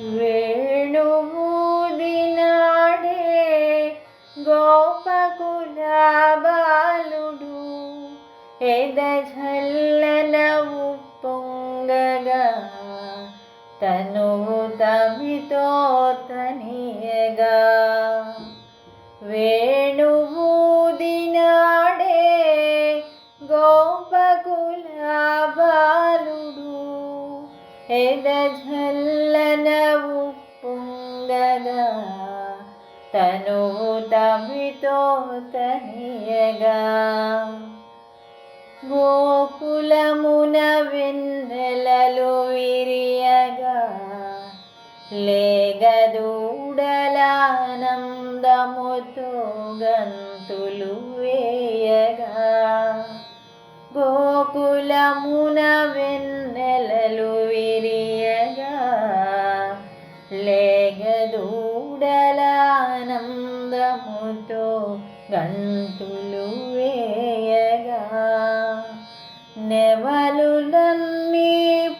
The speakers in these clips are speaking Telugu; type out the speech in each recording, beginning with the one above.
వేణుముదిలాడే గోపకుల బాలుడు ఎదజల్లలవు పొంగగా తనువు తమితో తనియగా వేణుముదినాడే గోపకుల బాలుడు ఎదజల్ల తను తమితో తనియగా గోకులమున వెన్నెలలు విరియగా. లేగదూడలానందముతో గంతులు వేయగా. గోకులమున వెన్న లేగదూడలానందముతో గంతులు వేయగా నెవలులన్నీ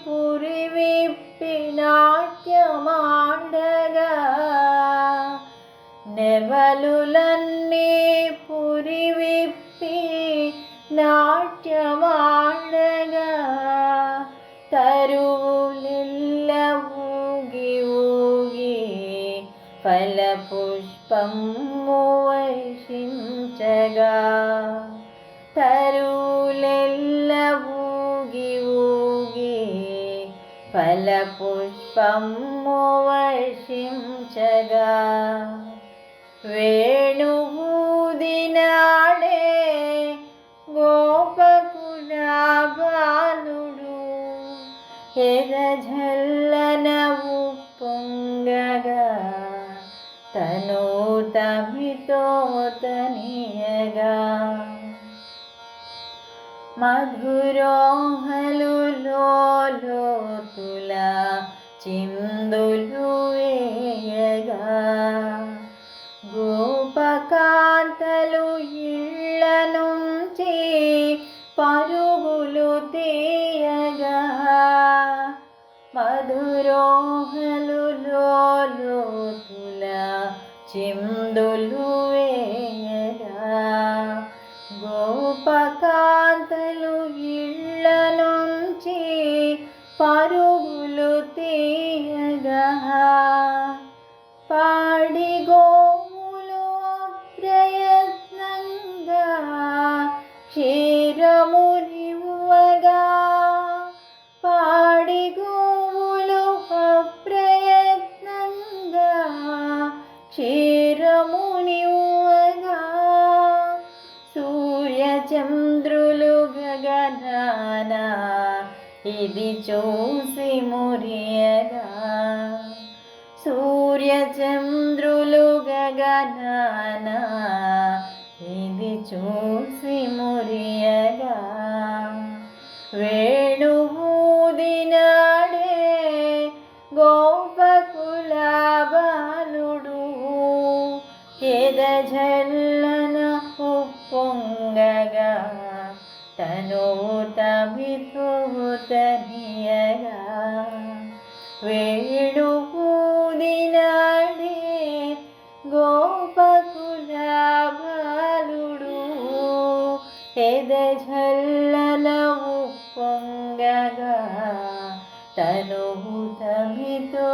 పురి విప్పి నాట్యమాడగా నెవలులన్నీ పురి విప్పి నాట్యమాడగా తరువులిల్ల ఊగి ఊగి పమ్ము వైషించగా తరువులెల్ల ఊగి ఊగి ఫలపుష్పము వర్షించగా వేణువూదినాడే గోపకుల బాలుడు ఎదఝల్లనవు పొంగగా తను తమితో తనియగా మధురోహలు లోతుల చిందులు వేయగా. గోపకాంతలు ఇళ్ళ నుంచి పరుగులు తీయగా. మధురోహలు చిందులు క్షీరమునివ్వగా సూర్యచంద్రులు గగనాన ఇది చూసి మురియగా సూర్యచంద్రులు గగనాన ఇది చూసి మురియగా వే ఎదజల్లన ఉప్పొంగగా తనువు తమితుతనియగా. వేణు పూదినాడే గోపకులాభాలుడు ఎదజల్లన ఉప్పొంగగా తనువు తమితుతనియగా